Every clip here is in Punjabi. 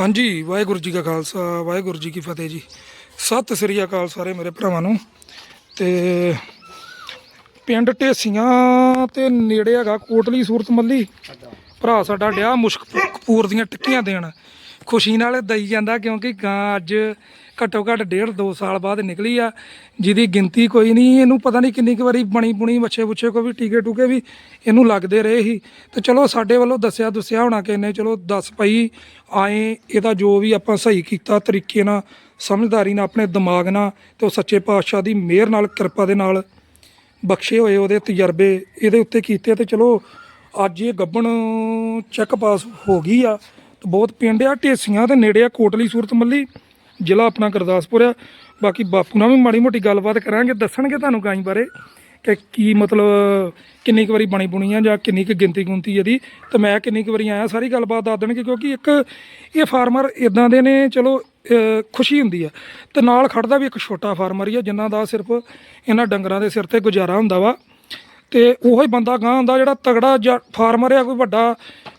ਹਾਂਜੀ, ਵਾਹਿਗੁਰੂ ਜੀ ਕਾ ਖਾਲਸਾ, ਵਾਹਿਗੁਰੂ ਜੀ ਕੀ ਫਤਿਹ ਜੀ। ਸਤਿ ਸ੍ਰੀ ਅਕਾਲ ਸਾਰੇ ਮੇਰੇ ਭਰਾਵਾਂ ਨੂੰ। ਤੇ ਪਿੰਡ ਢੇਸੀਆਂ ਤੇ ਨੇੜੇ ਹੈਗਾ ਕੋਟਲੀ ਸੂਰਤ ਮੱਲੀ ਭਰਾ ਸਾਡਾ ਡਿਆ ਮੁਸ਼ਕ ਕਪੂਰ ਦੀਆਂ ਟਿੱਕੀਆਂ ਦੇਣ। ਖੁਸ਼ੀ ਨਾਲ ਦਈ ਜਾਂਦਾ ਕਿਉਂਕਿ ਗਾਂ ਅੱਜ ਘੱਟੋ ਘੱਟ ਡੇਢ ਦੋ ਸਾਲ ਬਾਅਦ ਨਿਕਲੀ ਆ, ਜਿਹਦੀ ਗਿਣਤੀ ਕੋਈ ਨਹੀਂ, ਇਹਨੂੰ ਪਤਾ ਨਹੀਂ ਕਿੰਨੀ ਕੁ ਵਾਰੀ ਬਣੀ ਬੁਣੀ ਬੱਚੇ ਬੁੱਛੇ ਕੋ ਵੀ, ਟੀਕੇ ਟੂਕੇ ਵੀ ਇਹਨੂੰ ਲੱਗਦੇ ਰਹੇ ਸੀ। ਤੇ ਚਲੋ ਸਾਡੇ ਵੱਲੋਂ ਦੱਸਿਆ ਦੁੱਸਿਆ ਹੋਣਾ ਕਿ ਇਹਨੇ ਚਲੋ ਦੱਸ ਪਈ, ਆਏ ਇਹਦਾ ਜੋ ਵੀ ਆਪਾਂ ਸਹੀ ਕੀਤਾ ਤਰੀਕੇ ਨਾਲ, ਸਮਝਦਾਰੀ ਨਾਲ, ਆਪਣੇ ਦਿਮਾਗ ਨਾਲ, ਤੇ ਉਹ ਸੱਚੇ ਪਾਤਸ਼ਾਹ ਦੀ ਮਿਹਰ ਨਾਲ, ਕਿਰਪਾ ਦੇ ਨਾਲ ਬਖਸ਼ੇ ਹੋਏ ਉਹਦੇ ਤਜਰਬੇ ਇਹਦੇ ਉੱਤੇ ਕੀਤੇ। ਤੇ ਚਲੋ ਅੱਜ ਇਹ ਗੱਬਣ ਚੈੱਕ ਪਾਸ ਹੋ ਗਈ ਆ, ਤੇ ਬਹੁਤ ਪਿੰਡ ਆ, ਢੇਸੀਆਂ ਤੇ ਨੇੜੇ ਆ, ਕੋਟਲੀ ਸੂਰਤ ਮੱਲੀ ਜ਼ਿਲ੍ਹਾ ਆਪਣਾ ਗੁਰਦਾਸਪੁਰ ਆ। ਬਾਕੀ ਬਾਪੂ ਨਾਲ ਵੀ ਮਾੜੀ ਮੋਟੀ ਗੱਲਬਾਤ ਕਰਾਂਗੇ, ਦੱਸਣਗੇ ਤੁਹਾਨੂੰ ਗਾਈ ਬਾਰੇ ਕਿ ਕੀ ਮਤਲਬ ਕਿੰਨੀ ਕੁ ਵਾਰੀ ਬਣੀ ਬੁਣੀ ਆ ਜਾਂ ਕਿੰਨੀ ਕੁ ਗਿਣਤੀ ਗੁੰਤੀ ਇਹਦੀ। ਤੇ ਮੈਂ ਕਿੰਨੀ ਕੁ ਵਾਰੀ ਆਇਆ, ਸਾਰੀ ਗੱਲਬਾਤ ਦੱਸ ਦੇਣਗੇ ਕਿਉਂਕਿ ਇੱਕ ਇਹ ਫਾਰਮਰ ਇਦਾਂ ਦੇ ਨੇ, ਚਲੋ ਖੁਸ਼ੀ ਹੁੰਦੀ ਆ। ਤੇ ਨਾਲ ਖੜਦਾ ਵੀ ਇੱਕ ਛੋਟਾ ਫਾਰਮਰ ਹੀ ਆ, ਜਿਨ੍ਹਾਂ ਦਾ ਸਿਰਫ ਇਹਨਾਂ ਡੰਗਰਾਂ ਦੇ ਸਿਰ ਤੇ ਗੁਜ਼ਾਰਾ ਹੁੰਦਾ ਵਾ। ਤੇ ਉਹੋ ਬੰਦਾ ਗਾਂ ਹੁੰਦਾ ਜਿਹੜਾ ਤਗੜਾ ਜਾਂ ਫਾਰਮਰ ਆ, ਕੋਈ ਵੱਡਾ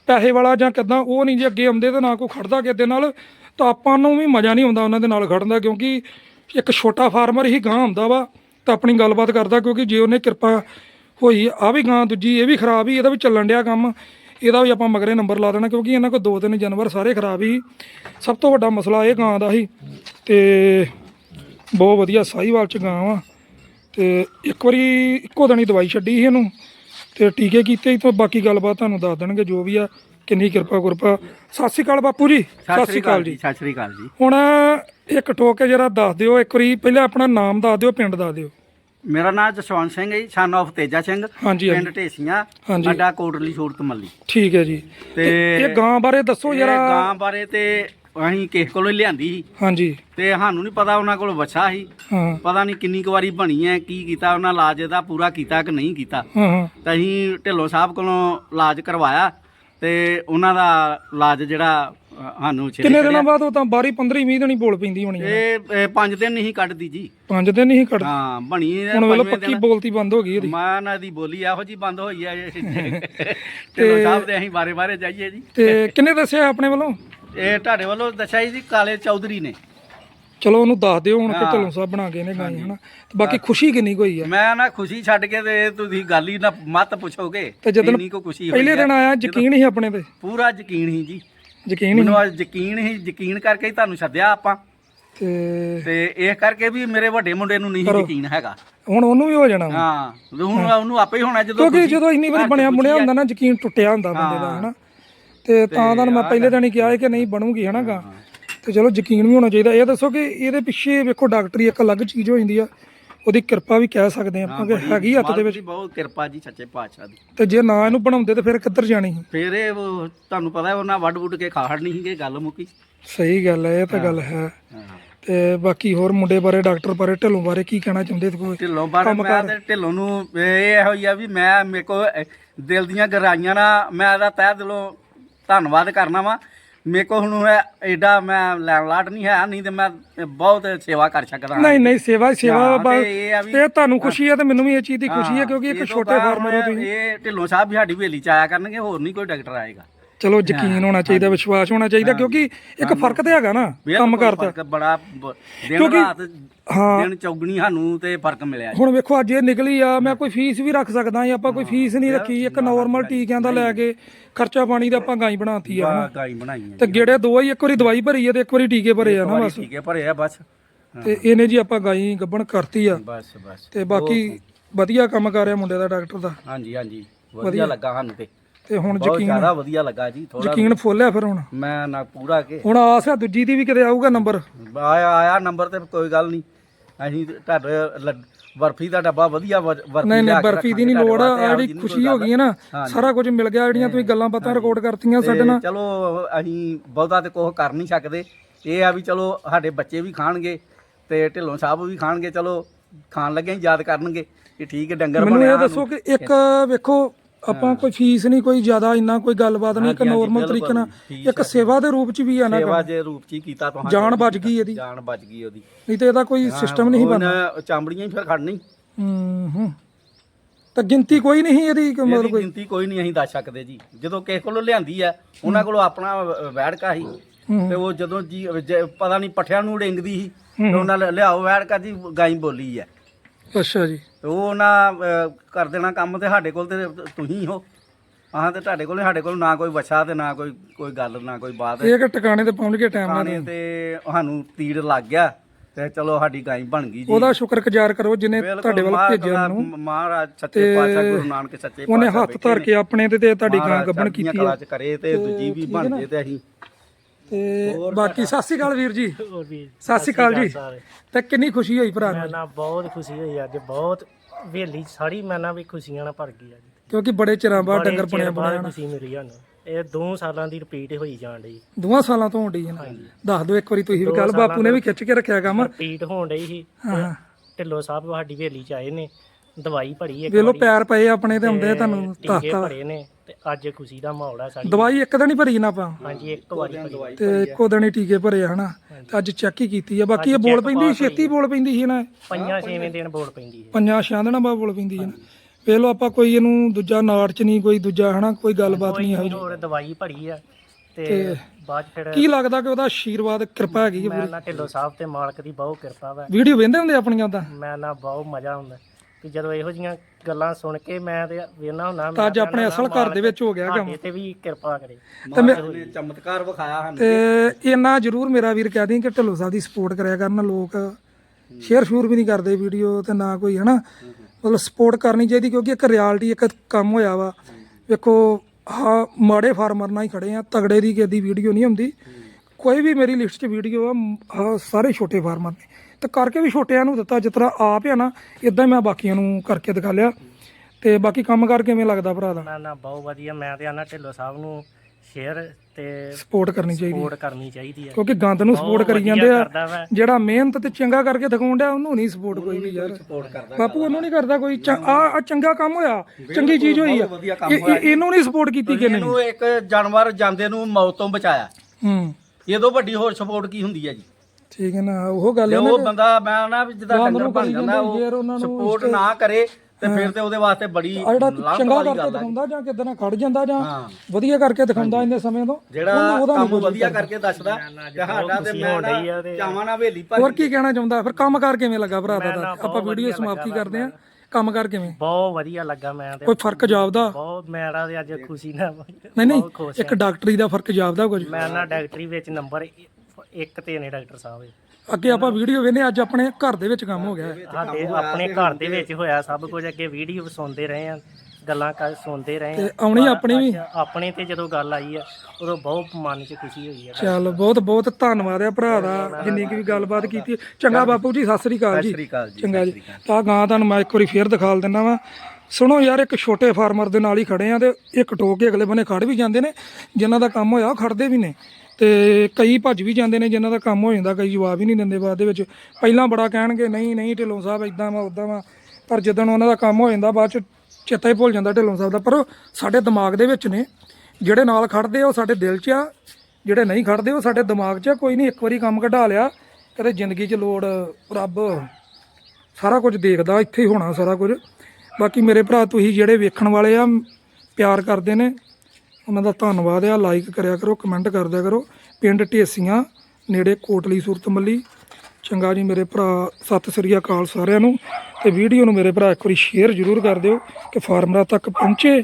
ਪੈਸੇ ਵਾਲਾ ਜਾਂ ਕਿਦਾਂ, ਉਹ ਨਹੀਂ ਜੇ ਅੱਗੇ ਆਉਂਦੇ ਤੇ ਨਾ ਕੋਈ ਖੜਦਾ ਕਿਸੇ ਦੇ ਨਾਲ। ਤਾਂ ਆਪਾਂ ਨੂੰ ਵੀ ਮਜ਼ਾ ਨਹੀਂ ਆਉਂਦਾ ਉਹਨਾਂ ਦੇ ਨਾਲ ਖੜਨ ਦਾ, ਕਿਉਂਕਿ ਇੱਕ ਛੋਟਾ ਫਾਰਮਰ ਹੀ ਗਾਂ ਹੁੰਦਾ ਵਾ, ਤਾਂ ਆਪਣੀ ਗੱਲਬਾਤ ਕਰਦਾ, ਕਿਉਂਕਿ ਜੇ ਉਹਨੇ ਕਿਰਪਾ ਹੋਈ ਆ ਵੀ ਗਾਂ ਦੂਜੀ, ਇਹ ਵੀ ਖਰਾਬ ਹੀ, ਇਹਦਾ ਵੀ ਚੱਲਣ ਡਿਆ ਕੰਮ, ਇਹਦਾ ਵੀ ਆਪਾਂ ਮਗਰੇ ਨੰਬਰ ਲਾ ਦੇਣਾ, ਕਿਉਂਕਿ ਇਹਨਾਂ ਕੋਲ ਦੋ ਤਿੰਨ ਜਾਨਵਰ ਸਾਰੇ ਖਰਾਬ ਹੀ। ਸਭ ਤੋਂ ਵੱਡਾ ਮਸਲਾ ਇਹ ਗਾਂ ਦਾ ਹੀ, ਤੇ ਬਹੁਤ ਵਧੀਆ ਸਾਹੀਵਾਲ ਚ ਗਾਂ ਵਾ। ਤੇ ਇੱਕ ਵਾਰੀ ਇੱਕੋ ਦਿਨ ਹੀ ਦਵਾਈ ਛੱਡੀ ਸੀ ਇਹਨੂੰ, ਤੇ ਟੀਕੇ ਕੀਤੇ ਸੀ ਤੇ ਬਾਕੀ ਗੱਲਬਾਤ ਤੁਹਾਨੂੰ ਦੱਸ ਦੇਣਗੇ, ਜੋ ਵੀ ਆ। ਕਿੰਨੀ ਕਿਰਪਾ ਗੁਰਪਾ। ਸਤਿ ਸ਼੍ਰੀ ਅਕਾਲ ਬਾਪੂ ਜੀ। ਸਤਿ ਸ਼੍ਰੀ ਅਕਾਲ ਜੀ। ਸਤਿ ਸ੍ਰੀ ਅਕਾਲ ਜੀ। ਹੁਣ ਇੱਕ ਟੋਕ ਕੇ ਜਰਾ ਦੱਸ ਦਿਓ ਇੱਕ ਵਾਰੀ ਪਹਿਲਾਂ ਆਪਣਾ ਨਾਮ ਦੱਸ ਦਿਓ ਪਿੰਡ ਦੱਸ ਦਿਓ। ਮੇਰਾ ਨਾਮ ਜਸਵੰਤ ਸਿੰਘ ਹੈ ਸਨ ਆਫ ਤੇਜਾ ਸਿੰਘ। ਪਿੰਡ ਢੇਸੀਆਂ। ਅੱਡਾ ਕੋਟਲੀ ਸੂਰਤ ਮੱਲੀ। ਠੀਕ ਹੈ ਜੀ। ਤੇ ਇਹ ਗਾਂ ਬਾਰੇ ਦੱਸੋ ਇਹ ਜਰਾ ਗਾਂ ਬਾਰੇ ਤੇ ਅਸੀਂ ਕਿਸੇ ਕੋਲੋਂ ਲਿਆਂਦੀ ਸੀ। ਹਾਂਜੀ। ਤੇ ਸਾਨੂੰ ਨਹੀਂ ਪਤਾ ਉਹਨਾਂ ਕੋਲ ਵੱਛਾ ਸੀ। ਪਤਾ ਨਹੀਂ ਕਿੰਨੀ ਕੁ ਵਾਰੀ ਬਣੀ ਹੈ ਕੀ ਕੀਤਾ ਉਹਨਾਂ ਇਲਾਜ ਇਹਦਾ ਪੂਰਾ ਕੀਤਾ ਕਿ ਨਹੀਂ ਕੀਤਾ। ਤਾਂ ਅਸੀਂ ਢਿੱਲੋਂ ਸਾਹਿਬ ਕੋਲੋਂ ਇਲਾਜ ਕਰਵਾਇਆ। ਤੇ ਉਹਨਾਂ ਦਾ ਇਲਾਜ ਜਿਹੜਾ ਸਾਨੂੰ ਛੇਤੀ ਕਿੰਨੇ ਦਿਨਾਂ। ਬਾਅਦ ਉਹ ਤਾਂ ਬਾਰੀ 15 20 ਦਿਨ ਹੀ ਬੋਲ ਪੈਂਦੀ ਹੋਣੀ ਹੈ ਇਹ ਇਹ ਪੰਜ ਦਿਨ ਨਹੀਂ ਕੱਢਦੀ ਜੀ। ਪੰਜ ਦਿਨ ਹੀ ਕੱਢ ਹਾਂ ਬਣੀ ਇਹ ਹੁਣ ਵੇਲੇ ਪੰਜਵੇਂ ਪੱਕੀ ਦਿਨ। ਬੋਲਤੀ ਬੰਦ ਹੋ ਗਈ ਇਹਦੀ। ਮਾਂ ਨਾਲ ਦੀ ਬੋਲੀ ਇਹੋ ਜੀ ਬੰਦ ਹੋਈ ਆ ਢਿੱਲੋਂ ਸਾਹਿਬ ਦੇ ਅਸੀਂ ਬਾਰੇ ਬਾਰੇ ਜਾਈਏ ਜੀ। ਤੇ ਕਿੰਨੇ ਦੱਸਿਆ ਆਪਣੇ ਵੱਲੋਂ? ਇਹ ਤੁਹਾਡੇ ਵੱਲੋਂ ਦੱਸਿਆ ਜੀ ਕਾਲੇ ਚੌਧਰੀ ਨੇ। ਚਲੋ ਉਹਨੂੰ ਦੱਸ ਦਿਓ ਹੁਣ ਕਿ। ਢਿੱਲੋਂ ਸਾਹਿਬ ਬਣਾ ਕੇ ਨੇ ਗਾਈ ਹਨਾ? ਤੇ ਬਾਕੀ ਖੁਸ਼ੀ ਕਿੰਨੀ ਕੁ ਹੋਈ ਆ? ਮੈਂ ਨਾ ਖੁਸ਼ੀ ਛੱਡ ਕੇ ਤੇ ਤੁਸੀਂ ਗੱਲ ਹੀ ਨਾ ਮਤ ਪੁੱਛੋਗੇ ਤੇ ਜਦੋਂ ਇੰਨੀ ਕੋ ਖੁਸ਼ੀ ਹੋਈ ਪਹਿਲੇ। ਦਿਨ ਆਇਆ ਯਕੀਨ ਹੀ ਆਪਣੇ ਤੇ? ਪੂਰਾ ਯਕੀਨ ਹੀ ਜੀ। ਯਕੀਨ ਹੀ? ਮੈਨੂੰ ਅੱਜ ਯਕੀਨ ਹੀ ਯਕੀਨ ਕਰਕੇ ਹੀ ਤੁਹਾਨੂੰ ਸੱਦਿਆ ਆਪਾਂ। ਤੇ ਤੇ ਇਹ ਕਰਕੇ ਵੀ ਮੇਰੇ ਵੱਡੇ ਮੁੰਡੇ ਨੂੰ ਨਹੀਂ ਯਕੀਨ ਹੈਗਾ। ਹੁਣ ਉਹਨੂੰ ਵੀ ਹੋ ਜਾਣਾ। ਹਾਂ ਹੁਣ ਉਹਨੂੰ ਆਪੇ ਹੀ ਹੋਣਾ ਜਦੋਂ ਕਿਉਂਕਿ ਜਦੋਂ ਇੰਨੀ ਵਾਰੀ ਬਣਿਆ ਬਣਿਆ ਹੁੰਦਾ ਨਾ ਯਕੀਨ ਟੁੱਟਿਆ ਹੁੰਦਾ ਬੰਦੇ ਦਾ। ਹਨਾ? ਤੇ ਤਾਂ ਤੁਹਾਨੂੰ ਮੈਂ ਪਹਿਲੇ ਦਿਨ ਹੀ ਕਿਹਾ ਕਿ ਨਹੀਂ ਬਣੂਗੀ ਹਨਾ ਗਾ? ਤੇ ਚਲੋ ਯਕੀਨ ਵੀ ਹੋਣਾ ਚਾਹੀਦਾ ਇਹ ਦੱਸੋ ਕਿ ਇਹਦੇ ਪਿੱਛੇ ਵੇਖੋ ਡਾਕਟਰੀ ਇੱਕ ਅਲੱਗ ਚੀਜ਼ ਹੋ ਜਾਂਦੀ ਆ ਉਹਦੀ ਕਿਰਪਾ ਵੀ ਕਹਿ ਸਕਦੇ ਆਪਾਂ ਕਿ ਹੈਗੀ ਹੱਥ ਦੇ ਵਿੱਚ। ਬਹੁਤ ਕਿਰਪਾ ਜੀ ਸੱਚੇ ਪਾਤਸ਼ਾਹ ਦੀ। ਤੇ ਜੇ ਨਾ ਇਹਨੂੰ ਬਣਾਉਂਦੇ ਤੇ ਫਿਰ ਕਿੱਧਰ ਜਾਣੀ ਸੀ? ਫਿਰ ਇਹ ਉਹ ਤੁਹਾਨੂੰ ਪਤਾ ਉਹਨਾਂ ਵੱਡ ਵੁੱਡ ਕੇ ਖਾੜ ਨਹੀਂ ਸੀਗੇ ਗੱਲ ਮੁੱਕੀ। ਸਹੀ ਗੱਲ ਹੈ ਇਹ ਤਾਂ ਗੱਲ ਹੈ। ਤੇ ਬਾਕੀ ਹੋਰ ਮੁੰਡੇ ਬਾਰੇ ਡਾਕਟਰ ਬਾਰੇ ਢਿੱਲੋਂ ਬਾਰੇ ਕੀ ਕਹਿਣਾ ਚਾਹੁੰਦੇ ਤੇ ਕੋਈ ਢਿੱਲੋਂ ਬਾਰੇ ਮੈਂ ਤੇ ਢਿੱਲੋਂ ਨੂੰ ਇਹ ਇਹੋ ਹੀ ਆ ਵੀ ਮੈਂ ਮੇਰੇ ਕੋ ਦਿਲ ਦੀਆਂ ਗਹਿਰਾਈਆਂ ਨਾਲ ਮੈਂ ਇਹਦਾ ਤਹਿ ਦਿਲੋਂ ਧੰਨਵਾਦ ਕਰਨਾ ਵਾ। ਮੇਰੇ ਕੋ ਹੁਣ ਐਡਾ ਮੈਂ ਲੈਂਡਲਾਟ ਨਹੀਂ ਹੈ ਨਹੀਂ ਤੇ ਮੈਂ ਬਹੁਤ ਸੇਵਾ ਕਰ ਸਕਦਾ। ਨਹੀਂ ਨਹੀਂ ਸੇਵਾ ਸੇਵਾ ਹਾਂ, ਤੇ ਇਹ ਆ ਵੀ- ਇਹ ਤੁਹਾਨੂੰ ਖੁਸ਼ੀ ਹੈ ਤੇ ਮੈਨੂੰ ਵੀ ਇਹ ਚੀਜ਼ ਦੀ ਖੁਸ਼ੀ ਹੈ ਕਿਉਂਕਿ ਇੱਕ ਇਹ ਤੋਂ ਛੋਟੇ ਬਾਅਦ ਫਾਰਮਰ ਹੋ ਤੁਸੀਂ। ਇਹ ਢਿੱਲੋਂ ਸਾਹਿਬ ਵੀ ਸਾਡੀ ਹਵੇਲੀ ਚ ਆਇਆ ਕਰਨਗੇ ਹੋਰ ਨਹੀਂ ਕੋਈ ਡਾਕਟਰ ਆਏਗਾ। ਚਲੋ ਯਕੀਨ ਹੋਣਾ ਚਾਹੀਦਾ ਵਿਸ਼ਵਾਸ ਹੋਣਾ ਚਾਹੀਦਾ ਕਿਉਂਕਿ ਇੱਕ ਫ਼ਰਕ ਤੇ ਹੈਗਾ ਨਾ ਕੰਮ ਕਰਦਾ। ਫ਼ਰਕ ਬੜਾ ਦਿਨ ਰਾਤ ਹਾਂ। ਦਿਨ ਚੌਗਣੀ ਸਾਨੂੰ ਤੇ ਫ਼ਰਕ ਮਿਲਿਆ। ਹੁਣ ਵੇਖੋ ਅੱਜ ਇਹ ਨਿਕਲੀ ਆ ਮੈਂ ਕੋਈ ਫੀਸ ਵੀ ਰੱਖ ਸਕਦਾ ਜਾਂ ਆਪਾਂ ਕੋਈ ਫੀਸ ਨਹੀਂ ਰੱਖੀ ਇੱਕ ਨਾਰਮਲ ਟੀਕਿਆਂ ਦਾ ਲੈ ਕੇ ਖਰਚਾ ਪਾਣੀ ਦਾ ਆਪਾਂ ਗਾਈ ਬਣਾਤੀ ਆ ਹਨਾ। ਗਾਈ ਬਣਾਈ ਤੇ ਗੇੜੇ ਦੋ ਹੀ ਇੱਕ ਵਾਰੀ ਦਵਾਈ ਭਰੀ ਆ ਤੇ ਇੱਕ ਵਾਰੀ ਟੀਕੇ ਭਰੇ ਆ ਨਾ ਬਸ। ਹੈ ਭਰੇ ਆ ਬਸ। ਤੇ ਇਹਨੇ ਜੀ ਆਪਾਂ ਗਾਈ ਗੱਬਣ ਕਰਤੀ ਆ। ਬਸ ਬਸ। ਤੇ ਬਾਕੀ ਵਧੀਆ ਕੰਮ ਕਰ ਰਿਹਾ ਮੁੰਡੇ ਦਾ ਡਾਕਟਰ ਦਾ। ਹਾਂਜੀ ਹਾਂਜੀ। ਵਧੀਆ ਲੱਗਾ ਸਾਨੂੰ ਤੇ। ਤੇ ਹੁਣ ਬਹੁਤ ਯਕੀਨ ਜ਼ਿਆਦਾ ਵਧੀਆ ਲੱਗਾ ਜੀ ਥੋੜਾ ਯਕੀਨ ਫੁੱਲਿਆ ਫਿਰ ਹੁਣ। ਮੈਂ ਨਾ ਪੂਰਾ ਕੇ। ਹੁਣ ਆਸ ਆ ਦੂਜੀ ਦੀ ਵੀ ਕਿਤੇ ਆਊਗਾ ਨੰਬਰ? ਆਇਆ ਆਇਆ ਨੰਬਰ ਤੇ ਕੋਈ ਗੱਲ ਨਹੀਂ। ਅਸੀਂ ਤੁਹਾਡੇ ਲ- ਬਰਫੀ ਦਾ ਡੱਬਾ ਵਧੀਆ ਬਰਫੀ ਨਹੀਂ ਨਹੀਂ ਲਿਆ ਕੇ ਬਰਫੀ ਦੀ ਨਹੀਂ ਰੱਖਾਂਗੇ ਲੋੜ ਆ ਤੁਹਾਡੇ ਆਹ ਵਾਸਤੇ, ਜਿਹੜੀ ਇਹੋ ਜਿਹੀ ਖੁਸ਼ੀ ਹੋ ਗਈ ਹੈ ਨਾ। ਸਾਰਾ ਕੁਝ ਮਿਲ ਗਿਆ ਜਿਹੜੀਆਂ ਤੁਸੀਂ ਗੱਲਾਂ ਬਾਤਾਂ ਰਿਕਾਰਡ ਕਰਤੀਆਂ ਸਾਡੇ ਨਾਲ। ਤੇ ਚਲੋ ਅਸੀਂ ਬਹੁਤਾ ਤੇ ਕੁਝ ਕਰ ਨਹੀਂ ਸਕਦੇ। ਇਹ ਆ ਵੀ ਚਲੋ ਸਾਡੇ ਬੱਚੇ ਵੀ ਖਾਣਗੇ ਤੇ ਢਿੱਲੋਂ ਸਾਹਿਬ ਵੀ ਖਾਣਗੇ। ਚਲੋ ਖਾਣ ਲੱਗੇ ਹੀ ਯਾਦ ਕਰਨਗੇ ਕਿ ਠੀਕ ਹੈ ਡੰਗਰ ਮੈਨੂੰ ਬਣਿਆ ਇਹ ਦੱਸੋ ਕਿ ਇੱਕ ਵੇਖੋ ਆਪਾਂ ਕੋਈ ਫੀਸ ਨਹੀਂ ਕੋਈ ਜ਼ਿਆਦਾ ਇੰਨਾ ਕੋਈ ਗੱਲਬਾਤ ਨਹੀਂ ਇੱਕ ਹਾਂਜੀ, ਹਾਂਜੀ, ਨੋਰਮਲ ਤਰੀਕੇ ਨਾਲ ਬਿਲਕੁਲ, ਇੱਕ ਸੇਵਾ ਦੇ ਰੂਪ ਚ ਵੀ ਆ ਨਾ ਸੇਵਾ ਜੇ ਰੂਪ ਚ ਹੀ ਕੀਤਾ ਤੁਹਾਨੂੰ ਜਾਨ ਬਚ ਗਈ ਇਹਦੀ ਜਾਨ ਬਚ ਗਈ ਉਹਦੀ। ਨਹੀਂ ਤੇ ਇਹਦਾ ਕੋਈ ਸਿਸਟਮ ਨਹੀਂ ਬਣਦਾ। ਚਾਂਬੜੀਆਂ ਹੀ ਫਿਰ ਖੜਨੀ। ਹੂੰ ਹੂੰ ਤਾਂ ਗਿਣਤੀ ਕੋਈ ਨਹੀਂ ਇਹਦੀ ਕਿ ਮਤਲਬ ਇਹਦੀ ਗਿਣਤੀ ਕੋਈ ਨਹੀਂ ਅਸੀਂ ਦੱਸ ਸਕਦੇ ਜੀ। ਜਦੋਂ ਕਿਸੇ ਕੋਲੋਂ ਲਿਆਂਦੀ ਆ ਉਹਨਾਂ ਕੋਲੋਂ ਆਪਣਾ ਵ- ਵੈੜਕਾ ਸੀ। ਹੂੰ। ਤੇ ਉਹ ਜਦੋਂ ਜੀ ਜੇ ਪਤਾ ਨਹੀਂ ਪੱਠਿਆਂ ਨੂੰ ਡਿੰਗਦੀ ਸੀ ਤੇ ਉਹਨਾਂ ਨੇ ਲਿਆਓ ਵੈੜ ਕਾ ਜੀ ਗਾਈ ਬੋਲੀ ਆ। ਅੱਛਾ ਜੀ। ਤੇ ਉਹ ਉਹਨਾਂ ਅਹ, ਕਰ ਦੇਣਾ ਕੰਮ ਤੇ ਸਾਡੇ ਕੋਲ ਤੇ ਤੁਸੀਂ ਹੋ ਆਹਾਂ ਤੇ ਤੁਹਾਡੇ ਕੋਲ ਸਾਡੇ ਕੋਲ ਨਾ ਕੋਈ ਵਛਾ ਤੇ ਨਾ ਕੋਈ ਕੋਈ ਗੱਲ ਨਾ ਕੋਈ ਬਾਤ। ਇਹ ਕਿ ਟਿਕਾਣੇ ਤੇ ਪਹੁੰਚ ਗਏ ਟਾਈਮ ਨਾਲ? ਖਾਣੇ ਤੇ ਸਾਨੂੰ ਤੀੜ ਲੱਗ ਗਿਆ ਤੇ ਚਲੋ ਸਾਡੀ ਗਾਈ ਬਣ ਗਈ ਜੀ। ਉਹਦਾ ਸ਼ੁਕਰਗੁਜ਼ਾਰ ਕਰੋ ਜਿਨੇ ਬਿਲਕੁਲ ਤੁਹਾਡੇ ਵੱਲ ਮਹਾਰਾਜ ਭੇਜਿਆ ਦਾ ਮਹਾਰਾਜ ਸੱਚੇ ਪਾਤਸ਼ਾਹ ਗੁਰੂ ਨਾਨਕ ਸੱਚੇ ਉਹਨੇ ਪਾਤਸ਼ਾਹ ਹੱਥ ਧਰ ਕੇ ਆਪਣੇ ਤੇ ਤੇ ਤੁਹਾਡੀ ਗਾਂ ਗੱਬਣ ਕੀਤੀ ਆ। ਕਰੇ ਤੇ ਦੂਜੀ ਵੀ ਬਣ ਜੇ ਤੇ ਅਸੀਂ। ਤੇ ਬਾਕੀ ਸਤਿ ਸ਼੍ਰੀ ਅਕਾਲ ਵੀਰ ਜੀ। ਹੋਰ ਵੀ ਸਤਿ ਸ਼੍ਰੀ ਅਕਾਲ ਜੀ। ਸਾਰੇ। ਤੇ ਕਿੰਨੀ ਖੁਸ਼ੀ ਹੋਈ ਭਰਾ ਮੈਂ ਨੂੰ ਨਾ ਬਹੁਤ ਖੁਸ਼ੀ ਹੋਈ ਅੱਜ ਬਹੁਤ ਵੇਲੀ ਸਾਰੀ ਮੈਂ ਨਾ ਵੀ ਖੁਸ਼ੀਆਂ ਨਾਲ ਭਰ ਗਈ ਅੱਜ। ਕਿਉਂਕਿ ਬੜੇ ਚਿਰਾਂ ਬਾਅਦ ਬੜੇ ਡੰਗਰ ਚਿਰ ਬਣਿਆ ਬਾਅਦ ਬਣਾਇਆ ਖੁਸ਼ੀ ਮਿਲੀ ਸਾਨੂੰ। ਇਹ ਦੋ ਸਾਲਾਂ ਦੀ ਰਿਪੀਟ ਹੋਈ ਜਾਣ ਡਈ। ਦੋਵਾਂ ਸਾਲਾਂ ਤੋਂ ਹੁੰਦੀ ਹੈ ਨਾ। ਦੱਸ ਦਿਓ ਇੱਕ ਵਾਰੀ ਤੁਸੀਂ ਵੀ ਗੱਲ ਬਾਪੂ ਨੇ ਵੀ ਖਿੱਚ ਕੇ ਰੱਖਿਆ ਕੰਮ। ਰਿਪੀਟ ਹੋਣ ਡਈ ਸੀ। ਹਾਂ ਢਿੱਲੋ ਸਾਹਿਬ ਸਾਡੀ ਵੇਲੀ ਚ ਆਏ ਨੇ ਦਵਾਈ ਭਰੀ ਇੱਕ ਵੇਖ ਪੈਰ ਪਏ ਆਪਣੇ ਤੇ ਹੁੰਦੇ ਤੁਹਾਨੂੰ ਟੀਕੇ ਦੱਸਤਾ। ਭਰੇ ਨੇ। ਤੇ ਅੱਜ ਖੁਸ਼ੀ ਦਾ ਮਾਹੌਲ ਹੈ ਸਾਡੀ। ਦਵਾਈ ਇੱਕ ਦਿਨ ਹੀ ਭਰੀ ਨਾ ਆਪਾਂ। ਹਾਂਜੀ ਇੱਕ ਵਾਰੀ ਭਰੀ। ਤੇ ਇੱਕੋ ਦਿਨ ਹੀ ਟੀਕੇ ਭਰੇ ਆ ਹਨਾ? ਤੇ ਅੱਜ ਚੈੱਕ ਹੀ ਕੀਤੀ ਆ। ਬਾਕੀ ਇਹ ਬੋਲ ਪੈਂਦੀ ਛੇਤੀ ਬੋਲ ਪੈਂਦੀ ਸੀ ਨਾ। ਪੰਜਾਂ ਛੇਵੇਂ ਦਿਨ ਬੋਲ ਪੈਂਦੀ ਹੈ ਪੰਜਾਂ ਛਿਆਂ ਦਿਨਾਂ ਬਾਅਦ ਬੋਲ ਪੈਂਦੀ ਹੈ ਨਾ। ਵੇਖ ਲਓ ਆਪਾਂ ਕੋਈ ਇਹਨੂੰ ਦੂਜਾ ਨਾੜ ਚ ਨਹੀਂ ਕੋਈ ਦੂਜਾ ਹਨਾ? ਕੋਈ ਗੱਲਬਾਤ ਨਹੀਂ ਹੈ ਹੋਰ ਦਵਾਈ ਭਰੀ ਆ। ਤੇ ਬਾਅਦ 'ਚ ਫਿਰ ਕੀ ਲੱਗਦਾ ਕਿ ਉਹਦਾ ਆਸ਼ੀਰਵਾਦ ਕਿਰਪਾ ਹੈਗੀ ਹੈ ਮੈਂ ਨਾ ਢਿੱਲੋ ਸਾਹਿਬ ਤੇ ਮਾਲਕ ਦੀ ਬਹੁਤ ਕਿਰਪਾ ਵਾ। ਵੀਡੀਓ ਵੇਂਦੇ ਹੁੰਦੇ ਆਪਣੀਆਂ ਤਾਂ? ਮੈਂ ਨਾ ਬਹੁਤ ਮਜ਼ਾ ਆਉਂਦਾ। ਕਿ ਜਦੋਂ ਇਹੋ ਜੀਆਂ ਗੱਲਾਂ ਸੁਣ ਕੇ ਮੈਂ ਤੇ ਵੇਖਣਾ ਹੁੰਦਾ ਤਾਂ ਅੱਜ ਆਪਣੇ ਅਸਲ ਘਰ ਦੇ ਵਿੱਚ ਹੋ ਗਿਆ ਕੰਮ। ਤੇ ਵੀ ਕਿਰਪਾ ਕਰੇ। ਮਹਾਰਾਜ ਨੇ ਚਮਤਕਾਰ ਵਿਖਾਇਆ ਸਾਨੂੰ। ਤੇ ਇੰਨਾ ਜ਼ਰੂਰ ਮੇਰਾ ਵੀਰ ਕਹਿ ਦੀ ਕਿ ਢਿੱਲੋਂ ਸਾਹਿਬ ਦੀ ਸਪੋਰਟ ਕਰਿਆ ਕਰਨ ਲੋਕ ਸ਼ੇਅਰ ਸ਼ੂਰ ਵੀ ਨਹੀਂ ਕਰਦੇ ਵੀਡੀਓ ਤੇ ਨਾ ਕੋਈ ਹਨਾ? ਮਤਲਬ ਸਪੋਰਟ ਕਰਨੀ ਚਾਹੀਦੀ ਕਿਉਂਕਿ ਇੱਕ ਰਿਐਲਿਟੀ ਇੱਕ ਕੰਮ ਹੋਇਆ ਵਾ। ਵੇਖੋ ਹਾਂ ਮਾੜੇ ਫਾਰਮਰ ਨਾਲ ਹੀ ਖੜੇ ਆ ਤਗੜੇ ਦੀ ਕਿਸੇ ਦੀ ਵੀਡੀਓ ਨਹੀਂ ਹੁੰਦੀ ਕੋਈ ਵੀ ਮੇਰੀ ਲਿਸਟ 'ਚ ਵੀਡੀਓ ਆ ਆਹ ਸਾਰੇ ਛੋਟੇ ਫਾਰਮਰ ਨੇ। ਤੇ ਕਰਕੇ ਵੀ ਛੋਟਿਆਂ ਨੂੰ ਦਿੱਤਾ ਜਿਸ ਤਰ੍ਹਾਂ ਆਪ ਆ ਨਾ ਇਦਾਂ ਹੀ ਮੈਂ ਬਾਕੀਆਂ ਨੂੰ ਕਰਕੇ ਦਿਖਾ ਲਿਆ। ਤੇ ਬਾਕੀ ਕੰਮ ਕਰ ਕਿਵੇਂ ਲੱਗਦਾ ਭਰਾ ਦਾ? ਨਾ ਨਾ ਬਹੁਤ ਵਧੀਆ। ਮੈਂ ਤੇ ਆਨਾ ਢਿੱਲੋ ਸਾਹਿਬ ਨੂੰ ਸ਼ੇਅਰ ਤੇ ਸਪੋਰਟ ਕਰਨੀ ਚਾਹੀਦੀ ਸਪੋਰਟ ਕਰਨੀ ਚਾਹੀਦੀ ਹੈ। ਕਿਉਂਕਿ ਗੰਦ ਨੂੰ ਸਪੋਰਟ ਕਰੀ ਜਾਂਦੇ ਆ। ਵਾ। ਜਿਹੜਾ ਮਿਹਨਤ ਤੇ ਚੰਗਾ ਕਰਕੇ ਦਿਖਾਉਣ ਡਿਆ ਉਹਨੂੰ ਨਹੀਂ ਸਪੋਰਟ ਕੋਈ ਵੀ ਯਾਰ। ਬਾਪੂ ਉਹਨੂੰ ਨਹੀਂ ਕਰਦਾ ਕੋਈ। ਆ ਚੰਗਾ ਕੰਮ ਹੋਇਆ। ਚੰਗੀ ਚੀਜ਼ ਹੋਈ ਆ। ਵਧੀਆ ਕੰਮ ਇਹ- ਇਹ- ਇਹਨੂੰ ਨਹੀਂ ਸਪੋਰਟ ਕੀਤੀ ਕਿ ਨਹੀਂ? ਇਹਨੂੰ ਇੱਕ ਜਾਨਵਰ ਜਾਂਦੇ ਨੂੰ ਮੌਤ ਤੋਂ ਬਚਾਇਆ। ਹੂੰ। ਇਹਦੋਂ ਵੱਡੀ ਹੋਰ ਸਪੋਰਟ ਕੀ ਹੁੰਦੀ ਹੈ ਜੀ? ਠੀਕ ਹੈ ਨਾ ਉਹ ਗੱਲ ਹੈ ਨਾ ਉਹ ਬੰਦਾ ਮੈਂ ਨਾ ਵੀ ਜਿਹਦਾ ਡੰਗਰ ਨੂੰ ਕਰੀ ਜਾਂਦਾ ਜਾਂਦੇ, ਯਾਰ ਉਹਨਾਂ ਉਹ ਨੂੰ ਸਪੋਰਟ ਨਾ ਕਰੇ ਤੇ ਫਿਰ ਤੇ ਉਹਦੇ ਵਾਸਤੇ ਬੜੀ ਆ ਜਿਹੜਾ ਲਾਹਨਤ ਚੰਗਾ ਵਾਲੀ ਕਰਕੇ ਗੱਲ ਹੈ ਦਿਖਾਉਂਦਾ ਜਾਂ ਕਿਦਾਂ ਖੜ ਜਾਂਦਾ ਜਾਂ ਹਾਂ। ਵਧੀਆ ਕਰਕੇ ਦਿਖਾਉਂਦਾ ਇੰਨੇ ਸਮੇਂ ਤੋਂ ਜਿਹੜਾ ਨੀ ਕੰਮ ਵਧੀਆ ਕਰਕੇ ਦੱਸਦਾ ਤੇ ਸਾਡਾ ਤੇ ਮੈਂ ਚਾਵਾਂ ਨਾਲ ਹਵੇਲੀ ਹੋਰ ਭਰ। ਕੀ ਕਹਿਣਾ ਚਾਹੁੰਦਾ? ਫਿਰ ਕੰਮ ਕਰ ਕਿਵੇਂ ਲੱਗਾ ਭਰਾ ਦਾ? ਨਾ ਆਪਾਂ ਵੀਡੀਓ ਸਮਾਪਤੀ ਕਰਦੇ ਆ ਕੰਮ ਕਰ ਕਿਵੇਂ? ਬਹੁਤ ਵਧੀਆ ਲੱਗਾ ਮੈਂ ਤੇ ਕੋਈ ਫ਼ਰਕ ਜਾਪਦਾ? ਬਹੁਤ ਮੇਰਾ ਤੇ ਅੱਜ ਖੁਸ਼ੀ ਨਾਲ ਨਹੀਂ ਨਹੀਂ ਖੁਸ਼ ਇੱਕ ਡਾਕਟਰੀ ਦਾ ਫ਼ਰਕ ਜਾਪਦਾ ਕੁਝ? ਮੈਂ ਨਾ ਡਾਕਟਰੀ ਵਿੱਚ ਨੰਬਰ 1 ਤੇ ਨੇ ਡਾਕਟਰ ਸਾਹਿਬ ਇਹ। ਅੱਗੇ ਆਪਾਂ ਵੀਡੀਓ ਵੇਨੇ ਅੱਜ ਆਪਣੇ ਘਰ ਦੇ ਵਿੱਚ ਕੰਮ ਹੋ ਗਿਆ। ਹੈ। ਸਾਡੇ ਆਪਣੇ ਘਰ ਦੇ ਵਿੱਚ ਹੋਇਆ ਸਭ ਕੁਝ ਅੱਗੇ ਵੀਡੀਓ ਸੁਣਦੇ ਰਹੇ ਆ ਗੱਲਾਂ ਕਰ ਸੁਣਦੇ ਰਹੇ ਤੇ ਆਉਣੀ ਆਪਣੀ ਵੀ? ਆਪਣੇ ਤੇ ਜਦੋਂ ਗੱਲ ਆਈ ਆ ਉਦੋਂ ਬਹੁਤ ਮਨ 'ਚ ਖੁਸ਼ੀ ਹੋਈ ਆ। ਚੱਲ ਬਹੁਤ ਬਹੁਤ ਧੰਨਵਾਦ ਆ ਭਰਾ ਦਾ ਜਿੰਨੀ ਕੀ ਵੀ ਗੱਲਬਾਤ ਕੀਤੀ। ਚੰਗਾ ਬਾਪੂ ਜੀ ਸਤਿ ਸ੍ਰੀ ਅਕਾਲ ਜੀ। ਸ੍ਰੀ ਅਕਾਲ ਜੀ ਚੰਗਾ ਜੀ। ਤਾਂ ਗਾਂ ਤੁਹਾਨੂੰ ਮੈਂ ਇੱਕ ਵਾਰੀ ਫੇਰ ਦਿਖਾਲ ਦਿੰਦਾ ਵਾਂ। ਸੁਣੋ ਯਾਰ ਇੱਕ ਛੋਟੇ ਫਾਰਮਰ ਦੇ ਨਾਲ ਹੀ ਖੜੇ ਆ ਤੇ ਇੱਕ ਟੋਕ ਕੇ ਅਗਲੇ ਬੰਨੇ ਖੜ ਵੀ ਜਾਂਦੇ ਨੇ ਜਿਨ੍ਹਾਂ ਦਾ ਕੰਮ ਹੋਇਆ ਉਹ ਖੜਦੇ ਵੀ ਨੇ। ਤੇ ਕਈ ਭੱਜ ਵੀ ਜਾਂਦੇ ਨੇ ਜਿਨ੍ਹਾਂ ਦਾ ਕੰਮ ਹੋ ਜਾਂਦਾ ਕਈ ਜਵਾਬ ਹੀ ਨਹੀਂ ਦਿੰਦੇ ਬਾਅਦ ਦੇ ਵਿੱਚ। ਪਹਿਲਾਂ ਬੜਾ ਕਹਿਣਗੇ ਨਹੀਂ ਨਹੀਂ ਢਿੱਲੋਂ ਸਾਹਿਬ ਇਦਾਂ ਵਾ ਉਦਾਂ ਵਾ। ਪਰ ਜਦੋਂ ਉਹਨਾਂ ਦਾ ਕੰਮ ਹੋ ਜਾਂਦਾ ਬਾਅਦ ਚ ਚੇਤਾ ਹੀ ਭੁੱਲ ਜਾਂਦਾ ਢਿੱਲੋਂ ਸਾਹਿਬ ਦਾ, ਪਰ ਸਾਡੇ ਦਿਮਾਗ ਦੇ ਵਿੱਚ ਨੇ, ਜਿਹੜੇ ਨਾਲ ਖੜਦੇ ਆ ਉਹ ਸਾਡੇ ਦਿਲ 'ਚ ਆ, ਜਿਹੜੇ ਨਹੀਂ ਖੜਦੇ ਉਹ ਸਾਡੇ ਦਿਮਾਗ 'ਚ ਆ, ਕੋਈ ਨਹੀਂ ਇੱਕ ਵਾਰੀ ਕੰਮ ਕਢਾ ਲਿਆ, ਕਦੇ ਜ਼ਿੰਦਗੀ 'ਚ ਲੋੜ ਰੱਬ ਸਾਰਾ ਕੁਝ ਦੇਖਦਾ, ਇੱਥੇ ਹੀ ਹੋਣਾ ਸਾਰਾ ਕੁਝ। ਬਾਕੀ ਮੇਰੇ ਭਰਾ ਤੁਸੀਂ ਜਿਹੜੇ ਵੇਖਣ ਵਾਲੇ ਆ, ਪਿਆਰ ਕਰਦੇ ਨੇ, ਉਹਨਾਂ ਦਾ ਧੰਨਵਾਦ ਆ ਲਾਈਕ ਕਰਿਆ ਕਰੋ ਕਮੈਂਟ ਕਰਦਿਆ ਕਰੋ। ਪਿੰਡ ਢੇਸੀਆਂ, ਨੇੜੇ ਕੋਟਲੀ ਸੂਰਤ ਮੱਲੀ ਚੰਗਾ ਜੀ, ਮੇਰੇ ਭਰਾ, ਸਤਿ ਸ੍ਰੀ ਅਕਾਲ ਸਾਰਿਆਂ ਨੂੰ। ਤੇ ਵੀਡੀਓ ਨੂੰ ਮੇਰੇ ਭਰਾ ਇੱਕ ਵਾਰੀ ਸ਼ੇਅਰ ਜ਼ਰੂਰ ਕਰ ਦਿਓ ਕਿ ਫਾਰਮਰਾਂ ਤੱਕ ਪਹੁੰਚੇ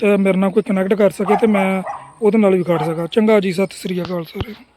ਤੇ ਮੇਰੇ ਨਾਲ ਕੋਈ ਕਨੈਕਟ ਕਰ ਸਕੇ ਤੇ ਮੈਂ ਉਹਦੇ ਨਾਲ ਵੀ ਖੜ ਸਕਾਂ। ਚੰਗਾ ਜੀ, ਸਤਿ ਸ੍ਰੀ ਅਕਾਲ ਸਾਰਿਆਂ ਨੂੰ।